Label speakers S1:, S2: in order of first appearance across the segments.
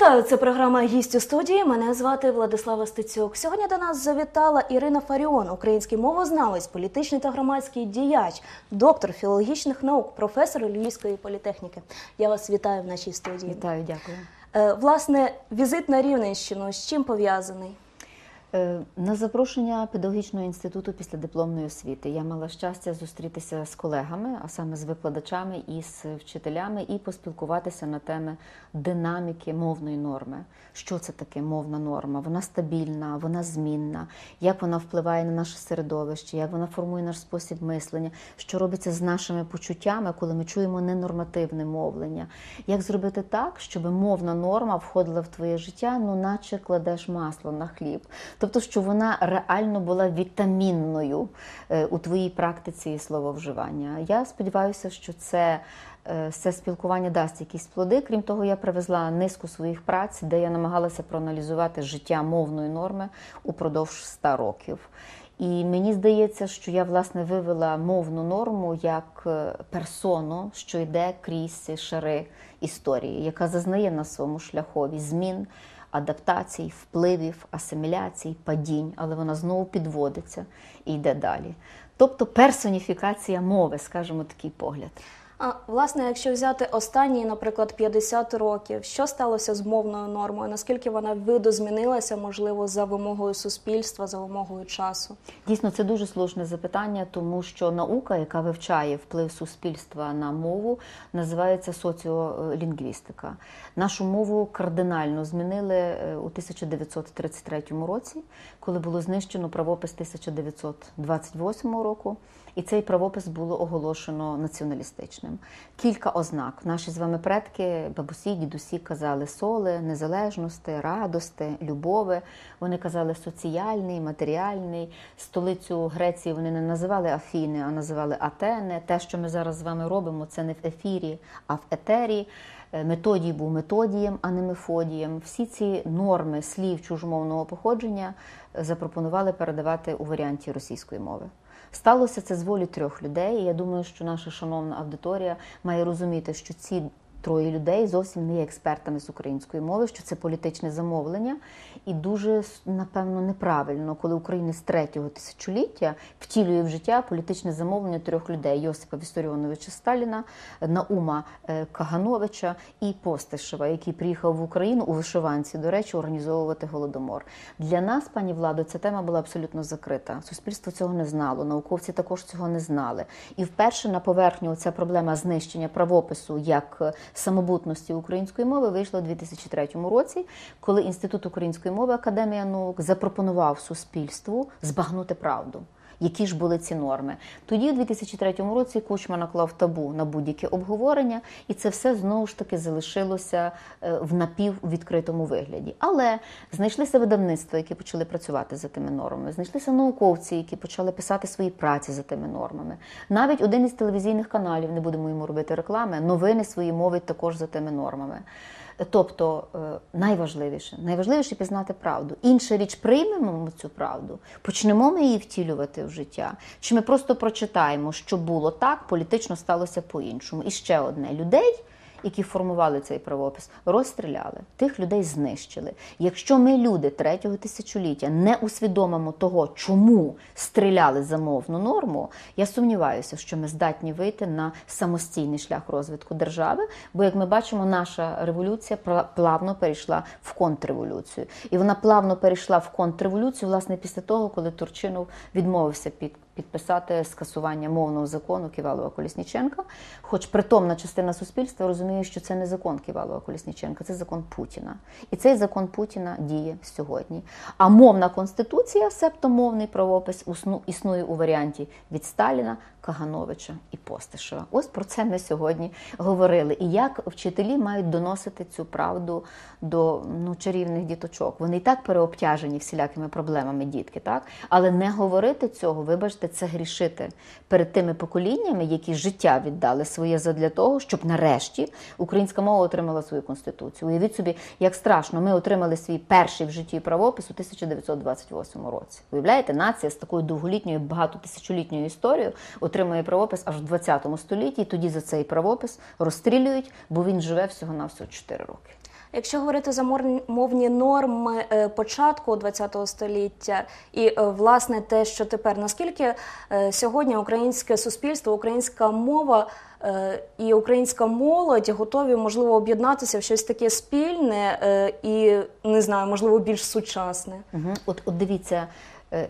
S1: Вітаю, це програма «Гість у студії. Мене звати Владислава Стецюк. Сьогодні до нас завітала Ірина Фаріон, український мовознавець, політичний та громадський діяч, доктор філологічних наук, професор Львівської політехніки. Я вас вітаю в нашій студії.
S2: Вітаю, дякую.
S1: Е, Власне, візит на Рівненщину з чим пов'язаний?
S2: Е, На запрошення педагогічного інституту після дипломної освіти я мала щастя зустрітися з колегами, а саме з викладачами і з вчителями, і поспілкуватися на теми динаміки мовної норми. Що це таке мовна норма? Вона стабільна, вона змінна, як вона впливає на наше середовище, як вона формує наш спосіб мислення, що робиться з нашими почуттями, коли ми чуємо ненормативне мовлення. Як зробити так, щоб мовна норма входила в твоє життя, ну наче кладеш масло на хліб. Тобто, що вона реально була вітамінною е, у твоїй практиці слововживання. Я сподіваюся, що це. Це спілкування дасть якісь плоди. Крім того, я привезла низку своїх праць, де я намагалася проаналізувати життя мовної норми упродовж 100 років. І мені здається, що я власне вивела мовну норму як е, персону, що йде крізь шари історії, яка зазнає на своєму шляхові змін, адаптацій, впливів, асиміляцій, падінь, але вона знову підводиться і йде далі. Тобто персоніфікація мови, скажімо, такий погляд.
S1: А власне, якщо взяти останні, наприклад, 50 років, що сталося з мовною нормою? Наскільки вона видозмінилася, можливо, за вимогою суспільства, за вимогою часу?
S2: Дійсно, це дуже сложне запитання, тому що наука, яка вивчає вплив суспільства на мову, називається соціолінгвістика. Нашу мову кардинально змінили е, у 1933 році, коли було знищено правопис 1928 року. І цей правопис було оголошено націоналістичним. Кілька ознак. Наші з вами предки, бабусі, дідусі казали соли, незалежності, радости, любови. Вони казали соціальний, матеріальний. Столицю Греції вони не називали Афіни, а називали Атени. Те, що ми зараз з вами робимо, це не в ефірі, а в етері. Е, Методій був методієм, а не мефодієм. Всі ці норми слів чужомовного походження е, запропонували передавати у варіанті російської мови. Сталося це з волі трьох людей. і Я думаю, що наша шановна аудиторія має розуміти, що ці троє людей зовсім не є експертами з української мови, що це політичне замовлення, і дуже напевно неправильно, коли Україна з третього тисячоліття втілює в життя політичне замовлення трьох людей: Йосипа Вісторіоновича Сталіна, Наума е, Кагановича і Постишева, який приїхав в Україну у вишиванці, до речі, організовувати голодомор. Для нас, пані Владо, ця тема була абсолютно закрита. Суспільство цього не знало, науковці також цього не знали. І вперше на поверхню ця проблема знищення правопису як е, самобутності української мови вийшла у 2003 році, коли Інститут української мови Академія наук запропонував суспільству збагнути правду. Які ж були ці норми? Тоді, у 2003 році, Кучма наклав табу на будь-яке обговорення, і це все знову ж таки залишилося е, в напіввідкритому вигляді. Але знайшлися видавництва, які почали працювати за тими нормами, знайшлися науковці, які почали писати свої праці за тими нормами. Навіть один із телевізійних каналів, не будемо йому робити реклами, новини свої мовить також за тими нормами. Тобто е, найважливіше, найважливіше пізнати правду. Інша річ, приймемо ми цю правду, почнемо ми її втілювати в життя. Чи ми просто прочитаємо, що було так, політично сталося по-іншому. І ще одне людей. Які формували цей правопис, розстріляли, тих людей знищили. Якщо ми, люди третього тисячоліття, не усвідомимо того, чому стріляли за мовну норму, я сумніваюся, що ми здатні вийти на самостійний шлях розвитку держави. Бо, як ми бачимо, наша революція плавно перейшла в контрреволюцію. І вона плавно перейшла в контрреволюцію, власне, після того, коли Турчинов відмовився під підписати скасування мовного закону Ківалова Колісніченка. Хоч притомна частина суспільства розуміє, що це не закон Ківалова Колісніченка, це закон Путіна. І цей закон Путіна діє сьогодні. А мовна конституція, себто мовний правопис, існує у варіанті від Сталіна, Кагановича і Постишева. Ось про це ми сьогодні говорили. І як вчителі мають доносити цю правду до ну, чарівних діточок. Вони і так переобтяжені всілякими проблемами, дітки, так? Але не говорити цього, вибачте, це грішити перед тими поколіннями, які життя віддали своє задля того, щоб нарешті українська мова отримала свою конституцію. Уявіть собі, як страшно, ми отримали свій перший в житті правопис у 1928 році. Уявляєте, нація з такою довголітньою, багатотисячолітньою історією отримує правопис аж в 20 столітті, і тоді за цей правопис розстрілюють, бо він живе всього на всього 4 роки.
S1: Якщо говорити за мовні норми е, початку ХХ століття, і е, власне те, що тепер наскільки е, сьогодні українське суспільство, українська мова і українська молодь готові можливо об'єднатися в щось таке спільне і не знаю, можливо, більш сучасне.
S2: Угу. От, от дивіться,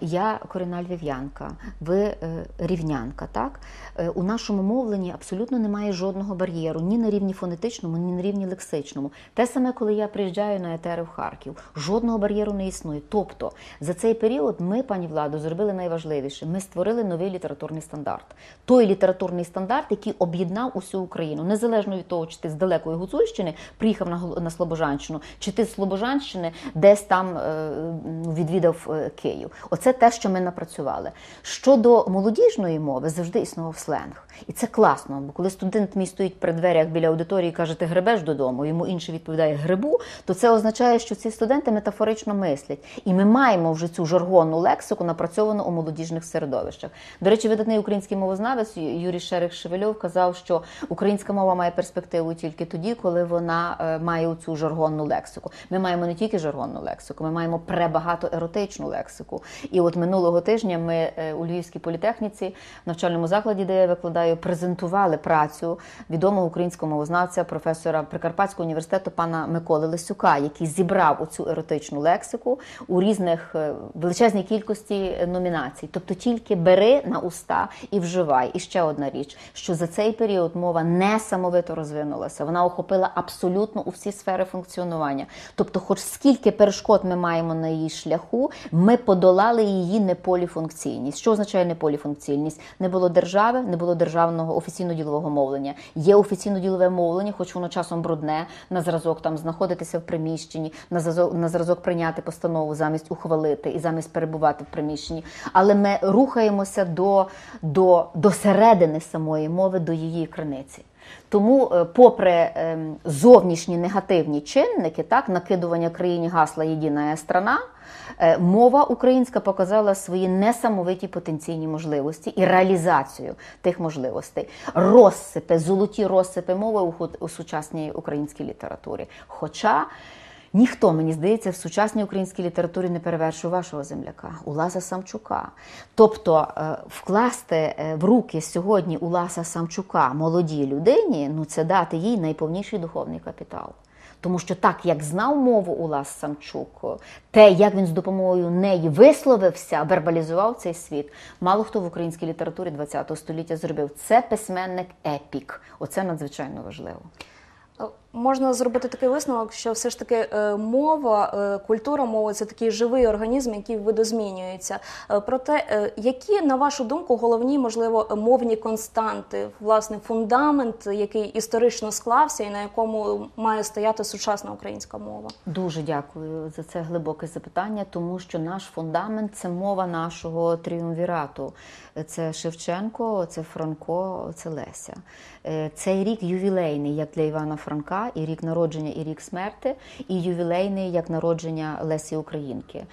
S2: я корінна львів'янка, ви е, рівнянка, так? Е, У нашому мовленні абсолютно немає жодного бар'єру ні на рівні фонетичному, ні на рівні лексичному. Те саме, коли я приїжджаю на етери в Харків, жодного бар'єру не існує. Тобто за цей період ми, пані владу, зробили найважливіше. Ми створили новий літературний стандарт. Той літературний стандарт, який об'єднав усю Україну, незалежно від того, чи ти з далекої Гуцульщини приїхав на на Слобожанщину, чи ти з Слобожанщини десь там е, ну, відвідав е, Київ. Оце те, що ми напрацювали. Щодо молодіжної мови, завжди існував сленг. І це класно, бо коли студент мій стоїть при дверях біля аудиторії і каже, ти гребеш додому, йому інший відповідає грибу, то це означає, що ці студенти метафорично мислять. І ми маємо вже цю жаргонну лексику напрацьовану у молодіжних середовищах. До речі, видатний український мовознавець Юрій Шерих Шевельов казав, що українська мова має перспективу тільки тоді, коли вона е, має цю жаргонну лексику. Ми маємо не тільки жаргонну лексику, ми маємо пребагато еротичну лексику. І от минулого тижня ми е, у Львівській політехніці, в навчальному закладі, де я викладаю, презентували працю відомого українського мовознавця, професора Прикарпатського університету пана Миколи Лисюка, який зібрав оцю еротичну лексику у різних е, величезній кількості номінацій. Тобто тільки бери на уста і вживай. І ще одна річ, що за цей період мова несамовито розвинулася. Вона охопила абсолютно у всі сфери функціонування. Тобто, хоч скільки перешкод ми маємо на її шляху, ми подолали її неполіфункційність. Що означає неполіфункційність? Не було держави, не було державного офіційно-ділового мовлення. Є офіційно-ділове мовлення, хоч воно часом брудне, на зразок там знаходитися в приміщенні, на зразок, на зразок прийняти постанову замість ухвалити і замість перебувати в приміщенні. Але ми рухаємося до, до, до середини самої мови, до її криниці. Тому, е, попри ем, зовнішні негативні чинники, так накидування країні гасла Єдина страна, е, мова українська показала свої несамовиті потенційні можливості і реалізацію тих можливостей. Розсипи, золоті розсипи мови у, сучасній українській літературі. Хоча Ніхто, мені здається, в сучасній українській літературі не перевершує вашого земляка, Уласа Самчука. Тобто е, вкласти е, в руки сьогодні Уласа Самчука молодій людині, ну це дати їй найповніший духовний капітал. Тому що так, як знав мову Улас Самчук, те, як він з допомогою неї висловився, вербалізував цей світ, мало хто в українській літературі ХХ століття зробив. Це письменник епік. Оце надзвичайно важливо.
S1: Можна зробити такий висновок, що все ж таки е, мова, е, культура мови це такий живий організм, який видозмінюється. Е, Проте, які, на вашу думку, головні, можливо, мовні константи, власне, фундамент, який історично склався і на якому має стояти сучасна українська мова?
S2: Дуже дякую за це глибоке запитання, тому що наш фундамент це мова нашого тріумвірату. Це Шевченко, це Франко, це Леся. Цей рік ювілейний, як для Івана Франка, і рік народження, і рік смерти, і ювілейний як народження Лесі Українки.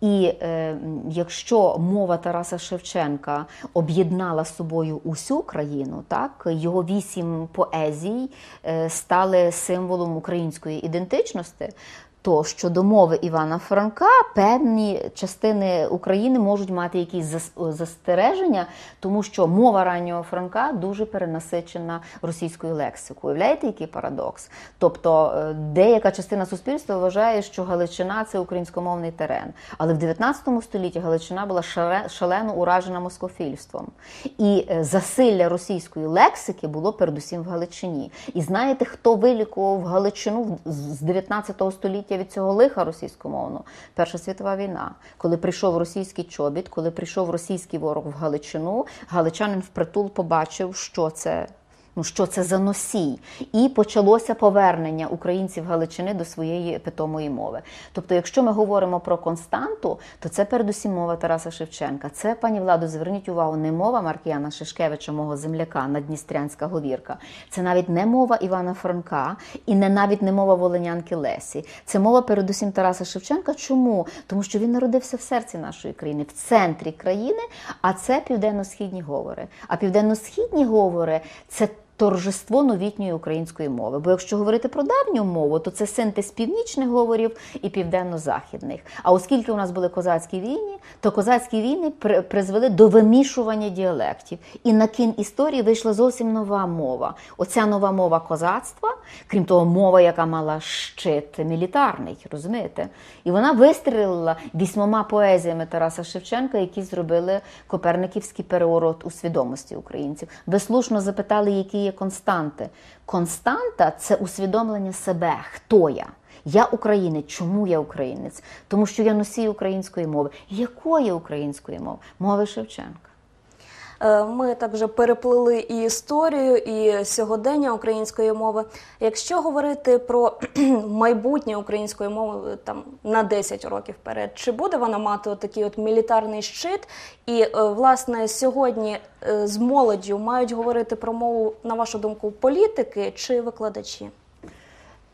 S2: І е, якщо мова Тараса Шевченка об'єднала з собою усю країну, так його вісім поезій е, стали символом української ідентичності. То щодо мови Івана Франка, певні частини України можуть мати якісь застереження, тому що мова раннього Франка дуже перенасичена російською лексикою. Уявляєте, який парадокс? Тобто е, деяка частина суспільства вважає, що Галичина це українськомовний терен. Але в 19 столітті Галичина була шале- шалено уражена москофільством. І е, засилля російської лексики було передусім в Галичині. І знаєте, хто вилікував Галичину з 19 століття від цього лиха російськомовного? Перша світова війна. Коли прийшов російський чобіт, коли прийшов російський ворог в Галичину, галичанин впритул побачив, що це. Ну, що це за носій? І почалося повернення українців Галичини до своєї питомої мови. Тобто, якщо ми говоримо про константу, то це передусім мова Тараса Шевченка. Це, пані Владо, зверніть увагу, не мова Маркіяна Шишкевича, мого земляка, надністрянська говірка. Це навіть не мова Івана Франка і не навіть не мова Волинянки Лесі. Це мова передусім Тараса Шевченка. Чому? Тому що він народився в серці нашої країни, в центрі країни, а це південно-східні говори. А південно-східні говори це торжество новітньої української мови. Бо якщо говорити про давню мову, то це синтез північних говорів і південно-західних. А оскільки у нас були козацькі війни, то козацькі війни при- призвели до вимішування діалектів. І на кін історії вийшла зовсім нова мова. Оця нова мова козацтва, крім того, мова, яка мала щит мілітарний, розумієте? І вона вистрілила вісьмома поезіями Тараса Шевченка, які зробили коперниківський переворот у свідомості українців. Ви слушно запитали, які є константи. Константа це усвідомлення себе, хто я. Я українець. Чому я українець? Тому що я носій української мови. Якої української мови? Мови Шевченка.
S1: Е, Ми так вже переплили і історію, і сьогодення української мови. Якщо говорити про майбутнє української мови е, там на 10 років вперед, чи буде вона мати такий от мілітарний щит? І е, власне сьогодні з молоддю мають говорити про мову, на вашу думку, політики чи викладачі?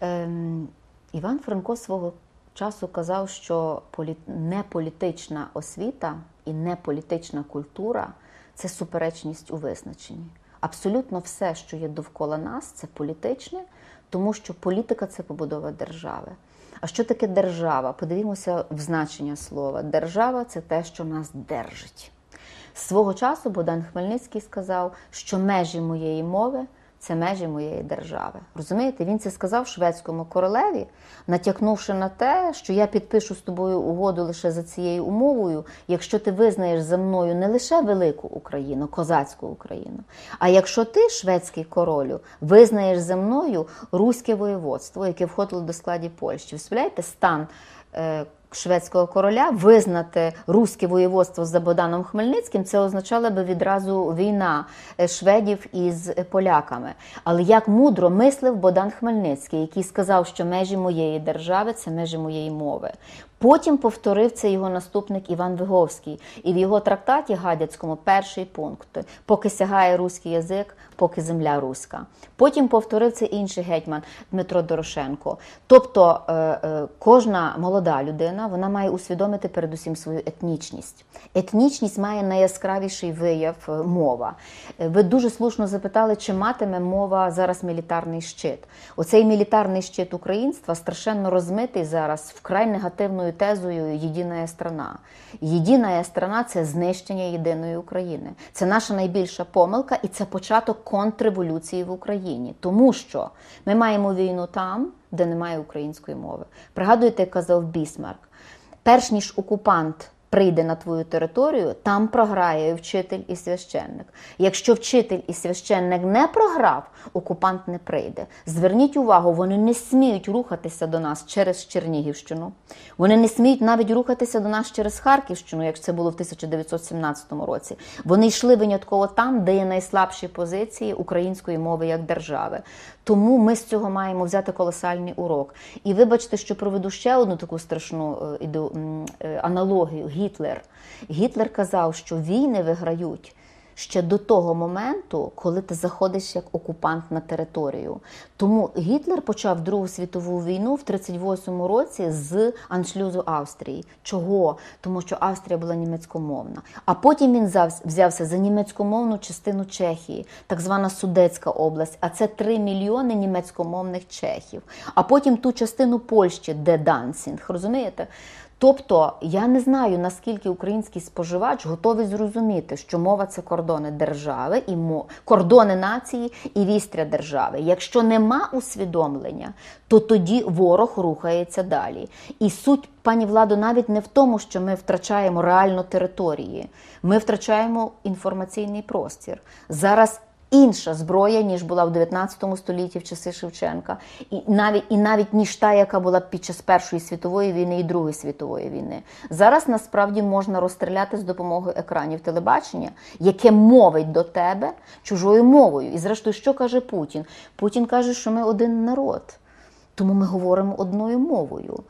S2: Ем, Іван Франко свого часу казав, що полі... неполітична освіта і неполітична культура це суперечність у визначенні. Абсолютно все, що є довкола нас, це політичне, тому що політика це побудова держави. А що таке держава? Подивімося в значення слова. Держава це те, що нас держить. Свого часу Богдан Хмельницький сказав, що межі моєї мови це межі моєї держави. Розумієте, він це сказав шведському королеві, натякнувши на те, що я підпишу з тобою угоду лише за цією умовою, якщо ти визнаєш за мною не лише велику Україну, козацьку Україну, а якщо ти, шведський королю, визнаєш за мною руське воєводство, яке входило до складі Польщі. Виявляєте, стан е, шведського короля визнати руське воєводство за Богданом Хмельницьким, це означало би відразу війна е, шведів із поляками. Але як мудро мислив Богдан Хмельницький, який сказав, що межі моєї держави це межі моєї мови. Потім повторив це його наступник Іван Виговський. І в його трактаті Гадяцькому перший пункт: поки сягає руський язик, поки земля руська. Потім повторив це інший гетьман Дмитро Дорошенко. Тобто е, е, кожна молода людина вона має усвідомити передусім свою етнічність. Етнічність має найяскравіший вияв е, мова. Ви дуже слушно запитали, чи матиме мова зараз мілітарний щит. Оцей мілітарний щит українства страшенно розмитий зараз вкрай негативною тезою єдина страна. Єдина страна це знищення єдиної України. Це наша найбільша помилка, і це початок контрреволюції в Україні, тому що ми маємо війну там, де немає української мови. Пригадуєте, як казав Бісмарк, перш ніж окупант. Прийде на твою територію, там програє і вчитель і священник. Якщо вчитель і священник не програв, окупант не прийде. Зверніть увагу, вони не сміють рухатися до нас через Чернігівщину. Вони не сміють навіть рухатися до нас через Харківщину, як це було в 1917 році. Вони йшли винятково там, де є найслабші позиції української мови як держави. Тому ми з цього маємо взяти колосальний урок. І вибачте, що проведу ще одну таку страшну е, е, аналогію. Гітлер. Гітлер казав, що війни виграють. Ще до того моменту, коли ти заходиш як окупант на територію. Тому Гітлер почав Другу світову війну в 38-му році з аншлюзу Австрії. Чого? Тому що Австрія була німецькомовна. А потім він взяв- взявся за німецькомовну частину Чехії, так звана Судецька область. А це 3 мільйони німецькомовних чехів. А потім ту частину Польщі, де Дансінг. Розумієте? Тобто я не знаю, наскільки український споживач готовий зрозуміти, що мова це кордони держави і кордони нації і вістря держави. Якщо нема усвідомлення, то тоді ворог рухається далі. І суть пані владо навіть не в тому, що ми втрачаємо реально території, ми втрачаємо інформаційний простір. Зараз інша зброя, ніж була в 19 столітті в часи Шевченка, і навіть і навіть ніж та, яка була під час Першої світової війни і Другої світової війни. Зараз насправді можна розстріляти з допомогою екранів телебачення, яке мовить до тебе чужою мовою. І зрештою, що каже Путін? Путін каже, що ми один народ. Тому ми говоримо одною мовою.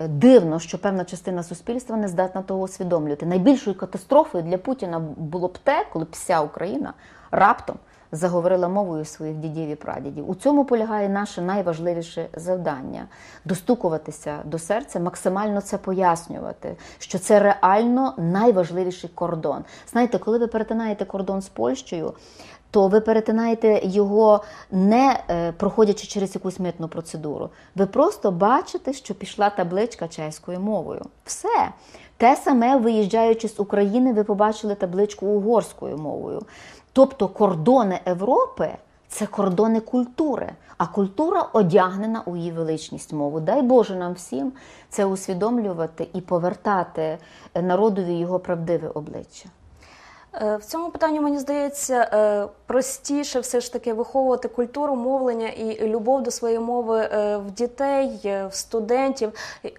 S2: Е, Дивно, що певна частина суспільства не здатна того усвідомлювати. Найбільшою катастрофою для Путіна було б те, коли б вся Україна раптом заговорила мовою своїх дідів і прадідів. У цьому полягає наше найважливіше завдання достукуватися до серця, максимально це пояснювати, що це реально найважливіший кордон. Знаєте, коли ви перетинаєте кордон з Польщею, то ви перетинаєте його не е, проходячи через якусь митну процедуру. Ви просто бачите, що пішла табличка чеською мовою. Все. Те саме, виїжджаючи з України, ви побачили табличку угорською мовою. Тобто кордони Європи це кордони культури, а культура одягнена у її величність мову. Дай Боже нам всім це усвідомлювати і повертати народові його правдиве обличчя.
S1: Е, В цьому питанні мені здається е, простіше все ж таки виховувати культуру мовлення і любов до своєї мови е, в дітей, в студентів.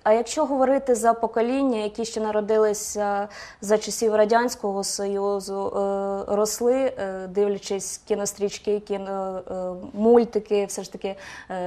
S1: А якщо говорити за покоління, які ще народилися за часів радянського союзу, росли, дивлячись кінострічки, кіно е, все ж таки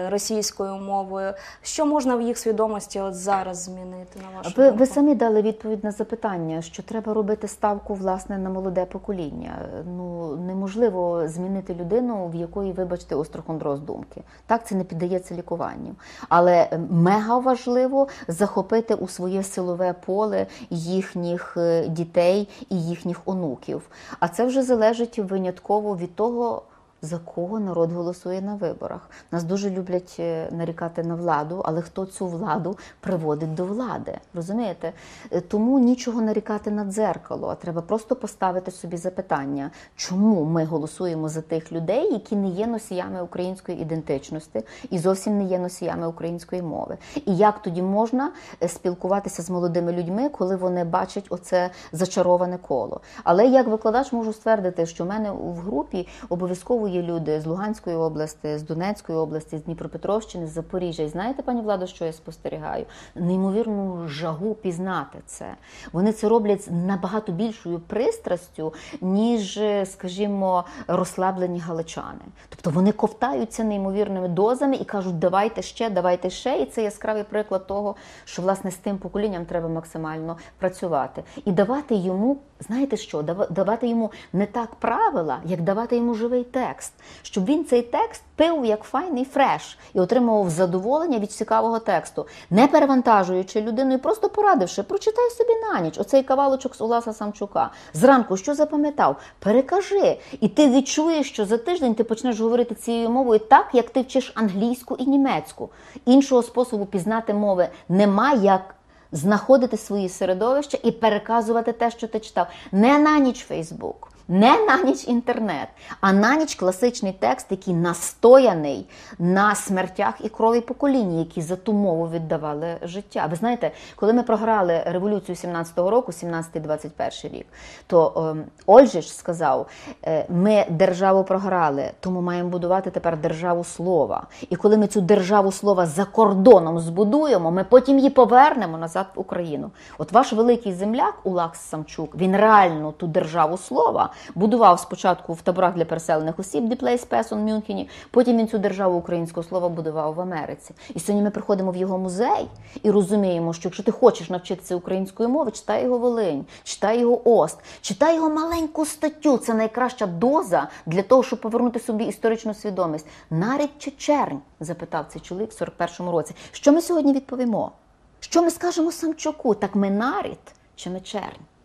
S1: російською мовою, що можна в їх свідомості от зараз змінити на вашу
S2: Ви,
S1: думку?
S2: ви самі дали відповідь на запитання, що треба робити ставку власне на молоде покоління. Ну неможливо змінити людину, в якої, вибачте, острохондроз думки. Так це не піддається лікуванню. Але мега важливо захопити у своє силове поле їхніх е, дітей і їхніх онуків. А це вже залежить винятково від того. За кого народ голосує на виборах? Нас дуже люблять е, нарікати на владу, але хто цю владу приводить до влади? Розумієте? Е, Тому нічого нарікати на дзеркало, а треба просто поставити собі запитання, чому ми голосуємо за тих людей, які не є носіями української ідентичності і зовсім не є носіями української мови. І як тоді можна е, спілкуватися з молодими людьми, коли вони бачать оце зачароване коло? Але як викладач можу ствердити, що в мене в групі обов'язково є люди з Луганської області, з Донецької області, з Дніпропетровщини, з Запоріжжя. І знаєте, пані Владо, що я спостерігаю? Неймовірну жагу пізнати це. Вони це роблять з набагато більшою пристрастю, ніж, скажімо, розслаблені галичани. Тобто вони ковтаються неймовірними дозами і кажуть, давайте ще, давайте ще. І це яскравий приклад того, що власне з тим поколінням треба максимально працювати і давати йому, знаєте що, давати йому не так правила, як давати йому живий текст, щоб він цей текст пив як файний фреш і отримував задоволення від цікавого тексту, не перевантажуючи людину і просто порадивши, прочитай собі на ніч оцей кавалочок з Уласа Самчука. Зранку що запам'ятав? Перекажи. І ти відчуєш, що за тиждень ти почнеш говорити цією мовою так, як ти вчиш англійську і німецьку. Іншого способу пізнати мови немає як. Знаходити свої середовища і переказувати те, що ти читав. Не на ніч Фейсбук, не на ніч інтернет, а на ніч класичний текст, який настояний на смертях і крові покоління, які за ту мову віддавали життя. Ви знаєте, коли ми програли революцію 17-го року, 17-21 рік, то ем, Ольжич сказав: е, ми державу програли, тому маємо будувати тепер державу слова. І коли ми цю державу слова за кордоном збудуємо, ми потім її повернемо назад в Україну. От ваш великий земляк Улакс Самчук, він реально ту державу слова будував спочатку в таборах для переселених осіб Діплей Спесон Мюнхені, потім він цю державу українського слова будував в Америці. І сьогодні ми приходимо в його музей і розуміємо, що якщо ти хочеш навчитися української мови, читай його Волинь, читай його Ост, читай його маленьку статтю. Це найкраща доза для того, щоб повернути собі історичну свідомість. Нарід чи чернь? запитав цей чоловік в 41-му році. Що ми сьогодні відповімо? Що ми скажемо Самчуку? Так ми нарід чи ми чернь?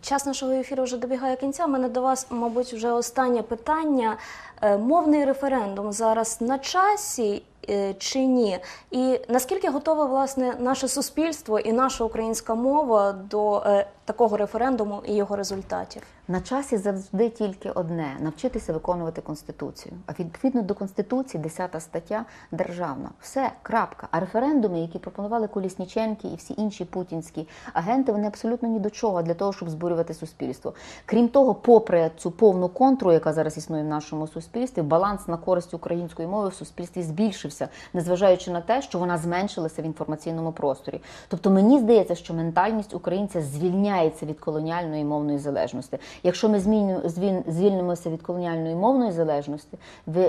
S1: Час нашого ефіру вже добігає кінця. У мене до вас, мабуть, вже останнє питання. Е, Мовний референдум зараз на часі е, чи ні? І наскільки готове власне наше суспільство і наша українська мова до е, такого референдуму і його результатів?
S2: На часі завжди тільки одне навчитися виконувати конституцію. А відповідно до конституції, 10 стаття державна. Все, крапка. А референдуми, які пропонували Колісніченки і всі інші путінські агенти, вони абсолютно ні до чого для того, щоб збурювати суспільство. Крім того, попри цю повну контру, яка зараз існує в нашому суспільстві, баланс на користь української мови в суспільстві збільшився, незважаючи на те, що вона зменшилася в інформаційному просторі. Тобто мені здається, що ментальність українця звільняється від колоніальної мовної залежності. Якщо ми звільнимося від колоніальної мовної залежності,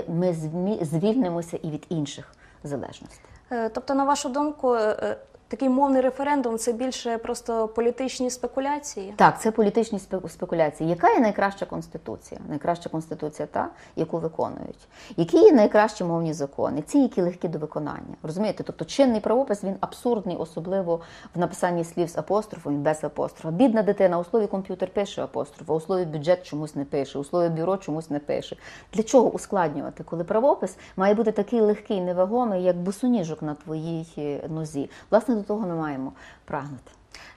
S2: ми звільнимося і від інших залежностей.
S1: Е, Тобто, на вашу думку, е, е, такий мовний референдум це більше просто політичні спекуляції.
S2: Так, це політичні спе- спекуляції. Яка є найкраща конституція? Найкраща конституція та, яку виконують. Які є найкращі мовні закони? Ці, які легкі до виконання. Розумієте? Тобто чинний правопис він абсурдний, особливо в написанні слів з апострофом і без апострофа. Бідна дитина у слові комп'ютер пише апостроф, у слові бюджет чомусь не пише, у слові бюро чомусь не пише. Для чого ускладнювати, коли правопис має бути такий легкий, невагомий, як босоніжок на твоїй е, нозі? Власне, до того не маємо прагнути.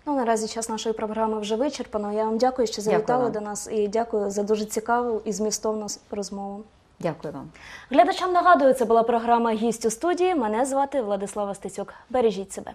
S1: Ну наразі час нашої програми вже вичерпано. Я вам дякую, що завітали до нас, і дякую за дуже цікаву і змістовну розмову.
S2: Дякую вам.
S1: Глядачам нагадую, це була програма Гість у студії. Мене звати Владислава Стецюк. Бережіть себе.